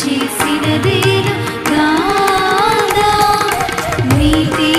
చేసినదేను కాదా నీతే